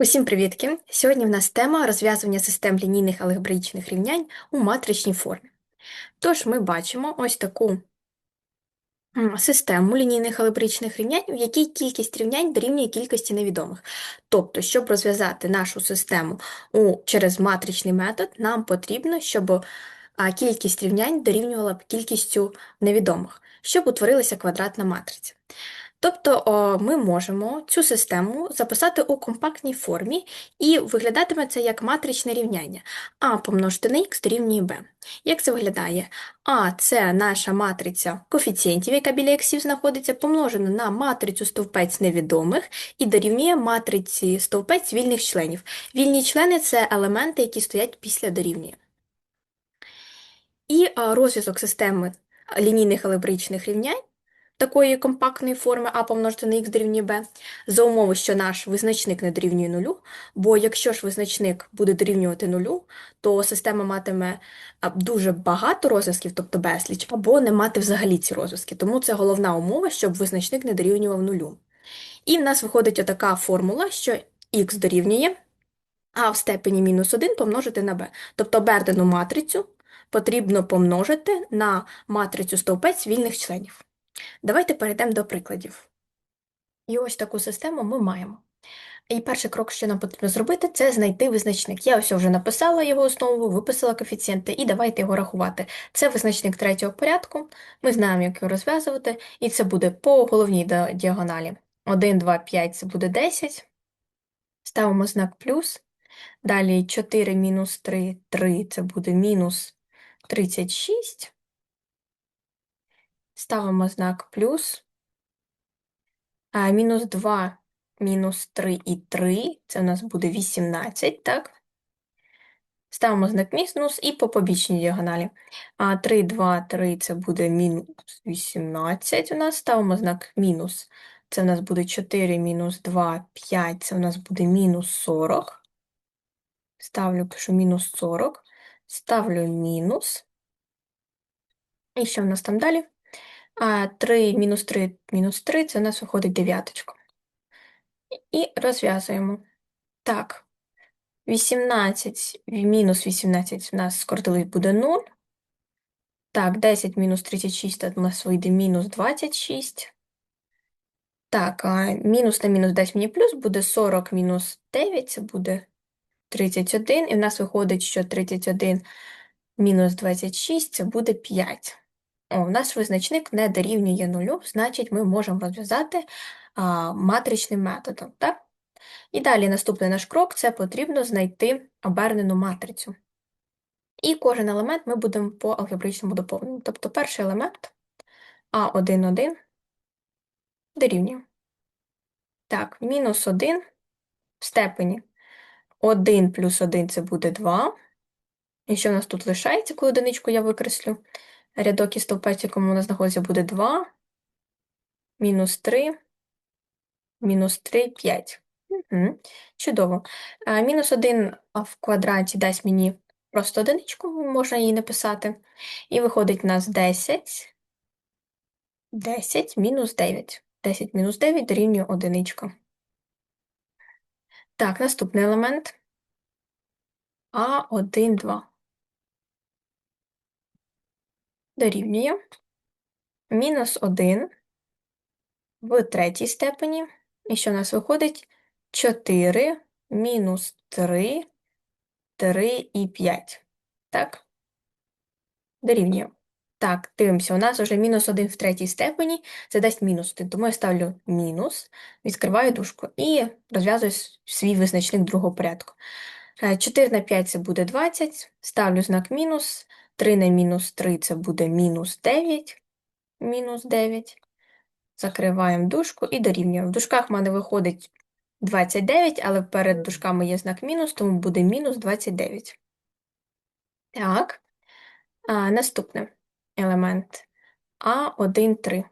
Усім привітки! Сьогодні в нас тема розв'язування систем лінійних алгебраїчних рівнянь у матричній формі. Тож ми бачимо ось таку систему лінійних алгебраїчних рівнянь, в якій кількість рівнянь дорівнює кількості невідомих. Тобто, щоб розв'язати нашу систему у, через матричний метод, нам потрібно, щоб кількість рівнянь дорівнювала кількістю невідомих, щоб утворилася квадратна матриця. Тобто ми можемо цю систему записати у компактній формі, і виглядатиме це як матричне рівняння. А помножити на х дорівнює b. Як це виглядає? А це наша матриця коефіцієнтів, яка біля х знаходиться, помножена на матрицю стовпець невідомих і дорівнює матриці стовпець вільних членів. Вільні члени це елементи, які стоять після дорівнює. І розв'язок системи лінійних алгебраїчних рівнянь такої компактної форми а помножити на х дорівнює b, за умови, що наш визначник не дорівнює нулю, бо якщо ж визначник буде дорівнювати нулю, то система матиме дуже багато розв'язків, тобто безліч, або не мати взагалі ці розв'язки. Тому це головна умова, щоб визначник не дорівнював нулю. І в нас виходить отака формула, що х дорівнює а в степені мінус 1 помножити на b. Тобто бердену матрицю потрібно помножити на матрицю стовпець вільних членів. Давайте перейдемо до прикладів. І ось таку систему ми маємо. І перший крок, що нам потрібно зробити, це знайти визначник. Я ось вже написала його основу, виписала коефіцієнти, і давайте його рахувати. Це визначник третього порядку, ми знаємо, як його розв'язувати, і це буде по головній діагоналі. 1, 2, 5 це буде 10. Ставимо знак плюс. Далі 4 мінус 3, 3 це буде мінус 36. Ставимо знак плюс. А, мінус 2, мінус 3 і 3, це у нас буде 18, так? Ставимо знак мінус і по побічній діагоналі. А 3, 2, 3 це буде мінус 18 у нас. Ставимо знак мінус. Це у нас буде 4 мінус 2, 5, це у нас буде мінус 40. Ставлю, пишу мінус 40. Ставлю мінус. І що в нас там далі? А 3 мінус 3 мінус 3 це у нас виходить дев'яточка. І розв'язуємо. Так, 18 мінус 18 у нас скоротили буде 0. Так, 10 мінус 36 у нас вийде мінус 26. Так, а мінус на мінус дасть мені плюс, буде 40 мінус 9, це буде 31. І в нас виходить, що 31 мінус 26 це буде 5. О, наш визначник не дорівнює нулю, значить, ми можемо розв'язати матричним методом. Так? І далі наступний наш крок це потрібно знайти обернену матрицю. І кожен елемент ми будемо по алгебричному доповненню. Тобто перший елемент А1, дорівнює. Так, мінус 1 в степені 1 плюс 1 це буде 2. І що в нас тут лишається, коли одиничку я викреслю? Рядок із стовпечиком у нас знаходиться буде 2, мінус 3, мінус 3, 5. Угу. Чудово. А, мінус 1 в квадраті дасть мені просто одиничку, можна її написати. І виходить у нас 10, 10 мінус 9. 10 мінус 9 дорівнює одиничка. Так, наступний елемент. А1, 2. Дорівнює мінус 1 в третій степені. І що у нас виходить? 4 мінус 3, 3 і 5. Так? Дорівнює. Так, дивимося, у нас вже мінус 1 в третій степені, це дасть мінус 1. Тому я ставлю мінус, відкриваю дужку і розв'язую свій визначник другого порядку. 4 е, на 5 це буде 20, ставлю знак мінус, 3 на мінус 3 це буде мінус 9. Мінус 9. Закриваємо дужку і дорівнюємо. В дужках в мене виходить 29, але перед дужками є знак мінус, тому буде мінус 29. Так, а, наступний елемент А1, 3.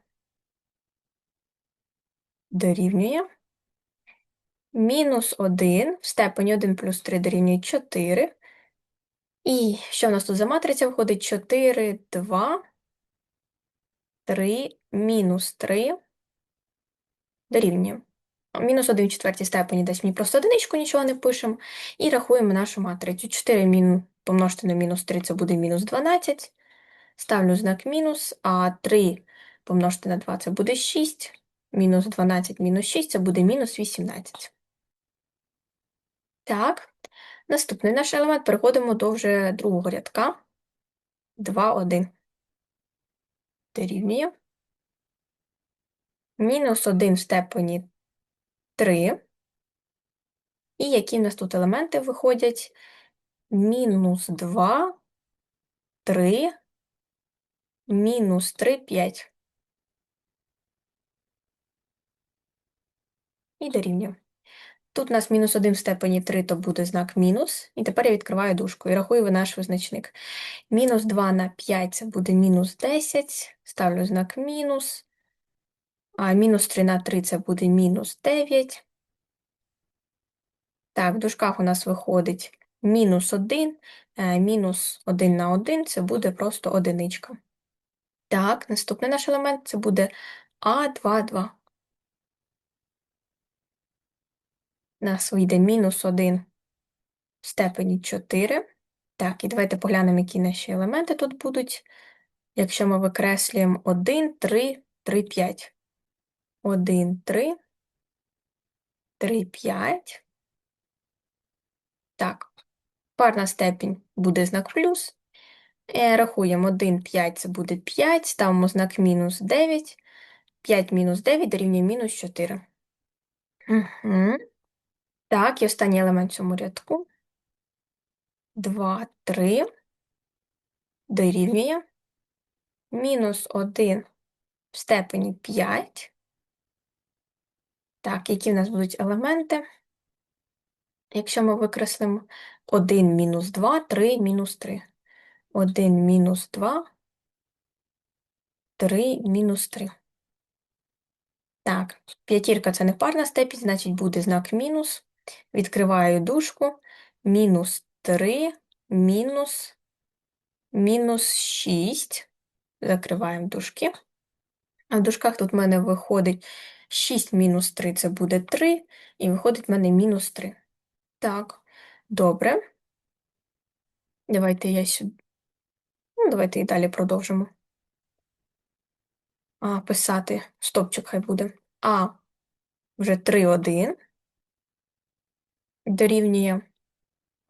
Дорівнює. Мінус 1 в степені 1 плюс 3 дорівнює 4. І що в нас тут за матриця виходить? 4, 2, 3, мінус 3 дорівнює. мінус 1 в четвертій степені дасть мені просто одиничку, нічого не пишемо. І рахуємо нашу матрицю. 4 мін... помножити на мінус 3 це буде мінус 12. Ставлю знак мінус, а 3 помножити на 2 це буде 6. Мінус 12 мінус 6 це буде мінус 18. Так, наступний наш елемент переходимо до вже другого рядка. 2, 1. Дорівнює. Мінус 1 в степені 3. І які в нас тут елементи виходять? Мінус 2, 3, мінус 3, 5. І дорівнює. Тут у нас мінус 1 в степені 3, то буде знак мінус. І тепер я відкриваю дужку і рахую наш визначник. Мінус 2 на 5 це буде мінус 10. Ставлю знак мінус. А мінус 3 на 3 це буде мінус 9. Так, в дужках у нас виходить мінус 1, е, мінус 1 на 1 це буде просто одиничка. Так, наступний наш елемент це буде А22. Нас вийде мінус 1 в степені 4. Так, і давайте поглянемо, які наші елементи тут будуть. Якщо ми викреслюємо 1, 3, 3, 5. 1, 3, 3, 5. Так, парна степінь буде знак плюс. Е, Рахуємо 1, 5 це буде 5, ставимо знак мінус 9. 5 мінус 9 дорівнює мінус 4. Угу. Так, і останній елемент в цьому рядку. 2, 3 дорівнює мінус 1 в степені 5. Так, які в нас будуть елементи? Якщо ми викреслимо 1 мінус 2, 3 мінус 3. 1 мінус 2, 3 мінус 3. Так, п'ятірка це не парна степінь, значить буде знак мінус. Відкриваю дужку. Мінус 3, мінус, мінус 6. Закриваємо дужки. А в дужках тут в мене виходить 6 мінус 3 це буде 3, і виходить в мене мінус 3. Так, добре. Давайте я сюди. Ну, давайте і далі продовжимо. А, писати стопчик хай буде. А вже 3, 1 дорівнює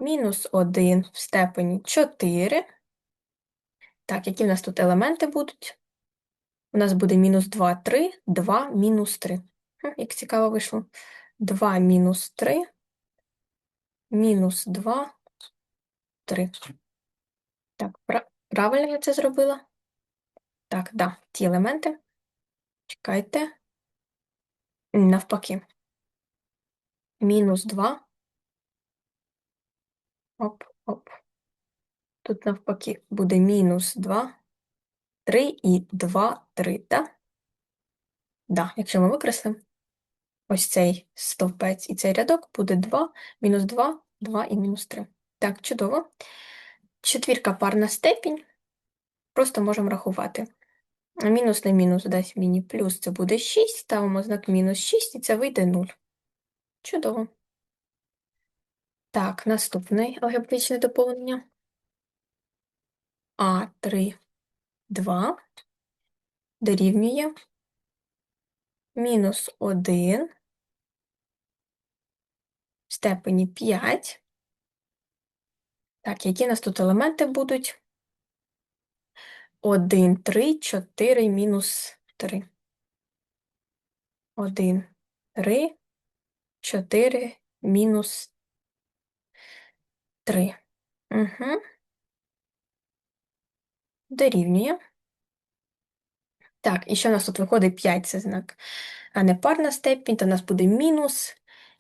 мінус 1 в степені 4. Так, які в нас тут елементи будуть? У нас буде мінус 2, 3, 2, мінус 3. Хм, Як цікаво вийшло. 2 мінус 3, мінус 2, 3. Так, правильно я це зробила? Так, да, ті елементи. Чекайте. Навпаки. Мінус 2. Оп, оп. Тут навпаки буде мінус 2, 3 і 2, 3, так? Да, якщо ми викреслимо ось цей стовпець і цей рядок, буде 2, мінус 2, 2 і мінус 3. Так, чудово. Четвірка парна степінь. Просто можемо рахувати. Мінус на мінус дасть мені плюс, це буде 6, ставимо знак мінус 6, і це вийде 0. Чудово. Так, наступне алгебричне доповнення. А3, 2 дорівнює мінус 1 в степені 5. Так, які у нас тут елементи будуть? 1, 3, 4, мінус 3. 1, 3, 4, мінус 3. Угу. Дорівнює. Так, і що у нас тут виходить 5, це знак, а не парна степінь, то у нас буде мінус,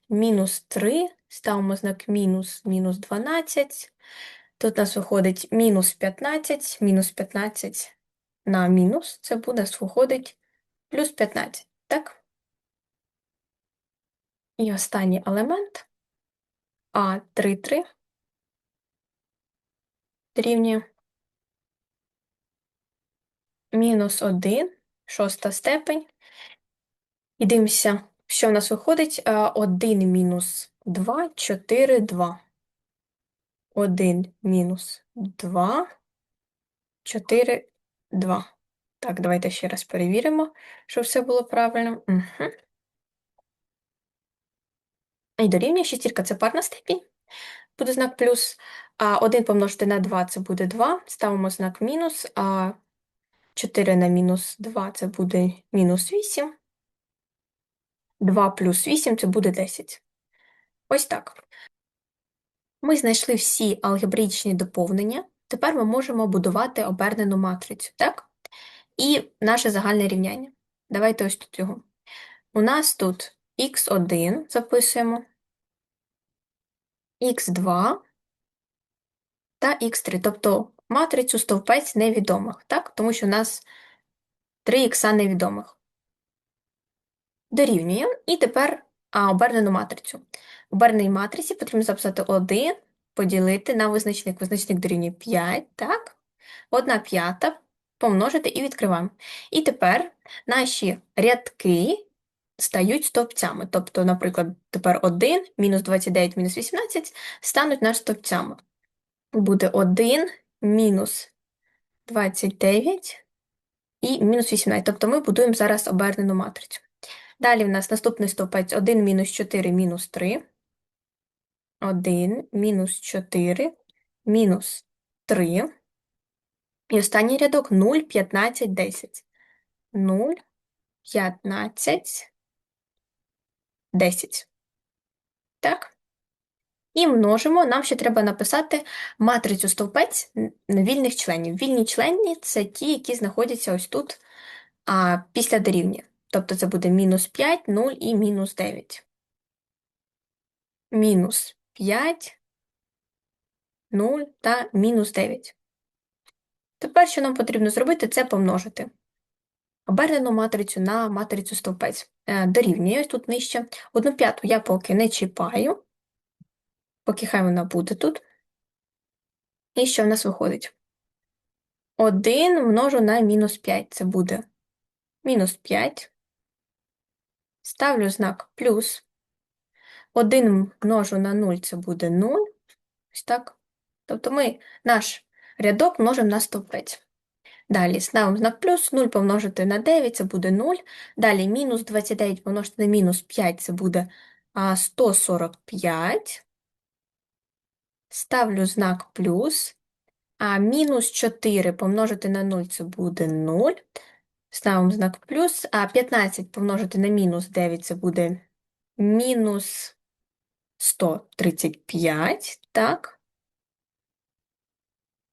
мінус 3, ставимо знак мінус, мінус 12. Тут у нас виходить мінус 15, мінус 15 на мінус, це буде виходить плюс 15, так? І останній елемент А 3, 3 дорівнює мінус 1, шоста степень. І дивимося, Що в нас виходить? 1 мінус 2, 4, 2. 1 мінус 2, 4, 2. Так, давайте ще раз перевіримо, щоб все було правильно. Угу. І дорівнює шістірка це парна степінь. Буде знак плюс. А 1 помножити на 2 це буде 2. Ставимо знак мінус, а 4 на мінус 2 це буде мінус 8. 2 плюс 8 це буде 10. Ось так. Ми знайшли всі алгебраїчні доповнення. Тепер ми можемо будувати обернену матрицю, так? І наше загальне рівняння. Давайте ось тут його. У нас тут х1 записуємо, х2 та х3, тобто матрицю стовпець невідомих, так? Тому що у нас 3 ікса невідомих. Дорівнюємо. І тепер а, обернену матрицю. В оберненій матриці потрібно записати 1, поділити на визначник. Визначник дорівнює 5, так? 1 п'ята помножити і відкриваємо. І тепер наші рядки стають стовпцями. Тобто, наприклад, тепер 1, мінус 29, мінус 18 стануть наш стовпцями. Буде 1, мінус 29 і мінус 18. Тобто ми будуємо зараз обернену матрицю. Далі в нас наступний стовпець 1, мінус 4, мінус 3. 1, мінус 4, мінус 3. І останній рядок 0, 15, 10. 0, 15, 10. Так? І множимо. Нам ще треба написати матрицю стовпець вільних членів. Вільні члені це ті, які знаходяться ось тут а, після дорівнює. Тобто це буде мінус 5, 0 і мінус 9. Мінус 5, 0 та мінус 9. Тепер, що нам потрібно зробити, це помножити. Обернену матрицю на матрицю стовпець. Е, дорівнює тут нижче. Одну п'яту я поки не чіпаю, поки хай вона буде тут. І що в нас виходить? 1 множу на мінус 5. Це буде мінус 5. Ставлю знак плюс. 1 множу на 0 це буде 0. Ось так. Тобто ми наш рядок множимо на стовпець. Далі ставимо знак плюс, 0 помножити на 9 це буде 0. Далі мінус 29 помножити на мінус 5 це буде 145. Ставлю знак плюс. А мінус 4 помножити на 0 це буде 0. Ставимо знак плюс, а 15 помножити на мінус 9 це буде мінус 135, так?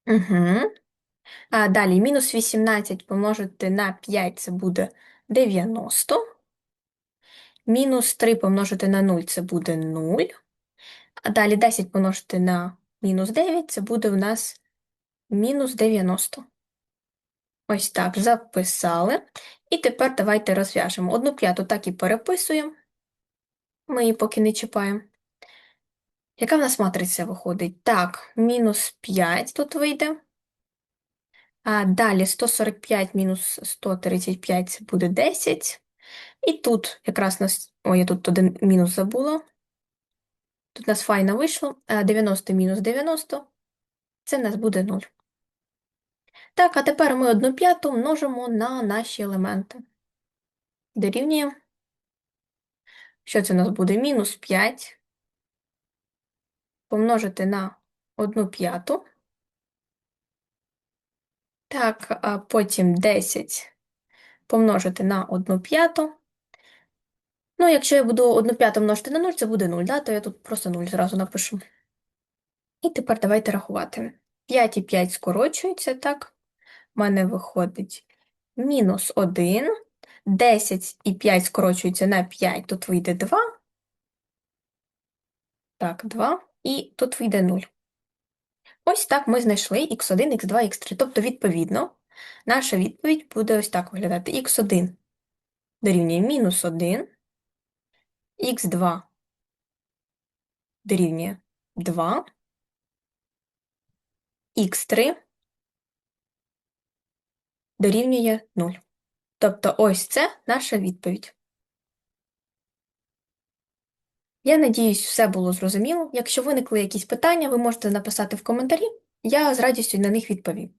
Угу. А далі мінус 18 помножити на 5 це буде 90. Мінус 3 помножити на 0 це буде 0. А далі 10 помножити на мінус 9 це буде у нас мінус 90. Ось так, записали. І тепер давайте розв'яжемо. Одну п'яту так і переписуємо. Ми її поки не чіпаємо. Яка в нас матриця виходить? Так, мінус 5 тут вийде. А далі 145 мінус 135 це буде 10. І тут якраз нас. Ой, я тут один мінус забула. Тут у нас файно вийшло. 90 мінус 90 це в нас буде 0. Так, а тепер ми одну п'яту множимо на наші елементи. Дорівнює. Що це у нас буде? Мінус 5 помножити на 1 п'яту. Так, а потім 10 помножити на 1 п'яту. Ну, якщо я буду 1 п'яту множити на 0, це буде 0, да? то я тут просто 0 зразу напишу. І тепер давайте рахувати. 5 і 5 скорочуються, так? У мене виходить мінус 1. 10 і 5 скорочуються на 5, тут вийде 2. Так, 2. І тут вийде 0. Ось так ми знайшли х1, х2, х3. Тобто, відповідно, наша відповідь буде ось так виглядати. х1 дорівнює мінус 1, х2 дорівнює 2, х3 дорівнює 0. Тобто ось це наша відповідь. Я надіюсь, все було зрозуміло. Якщо виникли якісь питання, ви можете написати в коментарі, я з радістю на них відповім.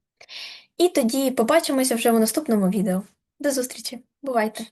І тоді побачимося вже у наступному відео. До зустрічі, бувайте!